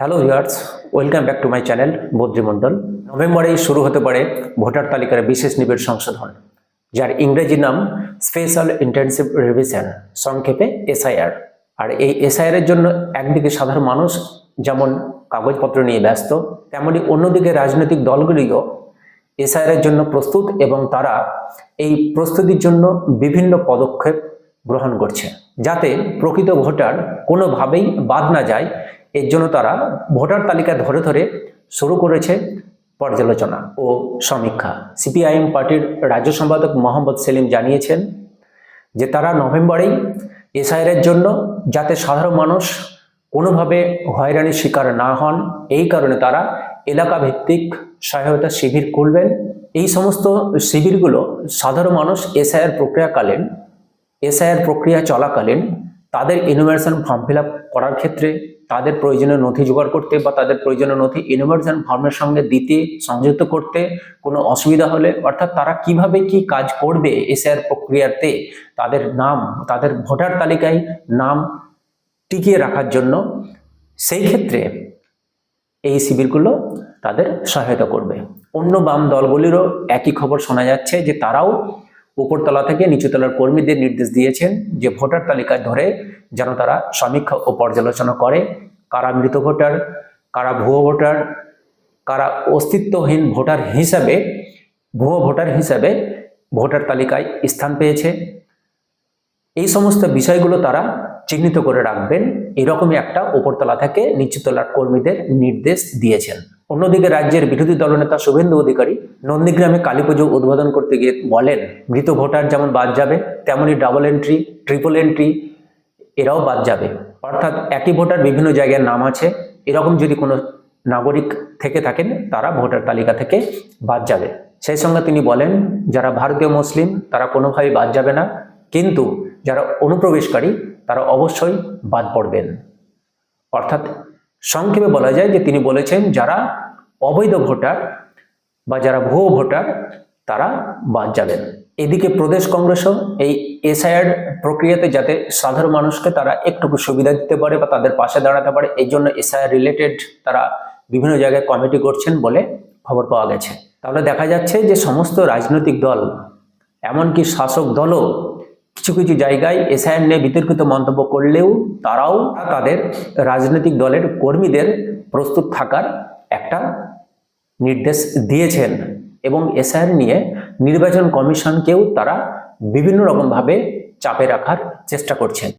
Hello viewers welcome back to my channel Badri Mondal নভেম্বরেই শুরু হতে পারে ভোটার তালিকার বিশেষ নিবিড় সংশোধন, যার ইংরেজি নাম স্পেশাল ইন্টেনসিভ রিভিশন সংক্ষেপে এসআইআর আর এই এসআইআর এর জন্য একদিকে সাধারণ মানুষ যেমন কাগজপত্র নিয়ে ব্যস্ত, তেমনি অন্যদিকে রাজনৈতিক দলগুলিও এসআইআর এর জন্য প্রস্তুত এবং তারা এই প্রস্তুতির জন্য বিভিন্ন পদক্ষেপ গ্রহণ করছে, যাতে প্রকৃত ভোটার কোনোভাবেই বাদ না যায় এর জন্য তারা ভোটার তালিকা ধরে ধরে শুরু করেছে পর্যালোচনা ও সমীক্ষা। সিপিআইএম পার্টির রাজ্য সম্পাদক মোহাম্মদ সেলিম জানিয়েছেন যে তারা নভেম্বরেই এসআইআর জন্য যাতে সাধারণ মানুষ কোনোভাবে হয়রানির শিকার না হন, এই কারণে তারা এলাকা ভিত্তিক সহায়তা শিবির খুলবেন। এই সমস্ত শিবিরগুলো সাধারণ মানুষ এসআইআর প্রক্রিয়াকালীন, এসআইআর প্রক্রিয়া চলাকালীন তাদের ইনোভেশন ফর্ম ফিল করার ক্ষেত্রে তাদের প্রয়োজনীয় নথি জোগাড় করতে বা তাদের প্রয়োজনীয় নথি ইনোভেশন ফর্মের সঙ্গে দিতে, সংযুক্ত করতে কোনো অসুবিধা হলে, অর্থাৎ তারা কীভাবে কি কাজ করবে এসআইআর প্রক্রিয়াতে, তাদের নাম, তাদের ভোটার তালিকায় নাম টিকিয়ে রাখার জন্য সেই ক্ষেত্রে এই শিবিরগুলো তাদের সহায়তা করবে। অন্য বাম দলগুলিরও একই খবর শোনা যাচ্ছে যে তারাও উপরতলা থেকে নিচুতলার কর্মীদের নির্দেশ দিয়েছেন যে ভোটার তালিকায় ধরে যেন তারা সমীক্ষা ও পর্যালোচনা করে। কারা মৃত ভোটার, কারা ভুয়ো ভোটার, কারা অস্তিত্বহীন ভোটার হিসাবে, ভুয়ো ভোটার হিসাবে ভোটার তালিকায় স্থান পেয়েছে। এই সমস্ত বিষয়গুলো তারা চিহ্নিত করে রাখবেন। এরকমই একটা উপরতলা থেকে নিচুতলার কর্মীদের নির্দেশ দিয়েছেন। অন্যদিকে রাজ্যের বিরোধী দলনেতা শুভেন্দু অধিকারী নন্দীগ্রামে কালী পুজো উদ্বোধন করতে গিয়ে বলেন, মৃত ভোটার যেমন বাদ যাবে তেমনই ডাবল এন্ট্রি ট্রিপল এন্ট্রি এরাও বাদ যাবে। অর্থাৎ একই ভোটার বিভিন্ন জায়গায় নাম আছে, এরকম যদি কোনো নাগরিক থেকে থাকেন, তারা ভোটার তালিকা থেকে বাদ যাবে। সেই সঙ্গে তিনি বলেন, যারা ভারতীয় মুসলিম, তারা কোনোভাবেই বাদ যাবে না, কিন্তু যারা অনুপ্রবেশকারী, তারা অবশ্যই বাদ পড়বেন। অর্থাৎ সংক্ষেপে বলা যায় যে তিনি বলেছেন, যারা অবৈধ ভোটার বা যারা ভুয়ো ভোটার, তারা বাদ যাবেন। এদিকে প্রদেশ কংগ্রেসও এই এসআইআর প্রক্রিয়াতে যাতে সাধারণ মানুষকে তারা একটুকু সুবিধা দিতে পারে বা তাদের পাশে দাঁড়াতে পারে, এই জন্য এসআইআর রিলেটেড তারা বিভিন্ন জায়গায় কমিটি করছেন বলে খবর পাওয়া গেছে। তাহলে দেখা যাচ্ছে যে সমস্ত রাজনৈতিক দল, এমনকি শাসক দলও কিছু কিছু জায়গায় এসআইআর নিয়ে বিতর্কিত মন্তব্য করলেও তারাও তাদের রাজনৈতিক দলের কর্মীদের প্রস্তুত থাকার একটা নির্দেশ দিয়েছেন এবং এসআইআর নিয়ে নির্বাচন কমিশনকেও তারা বিভিন্ন রকমভাবে চাপে রাখার চেষ্টা করছেন।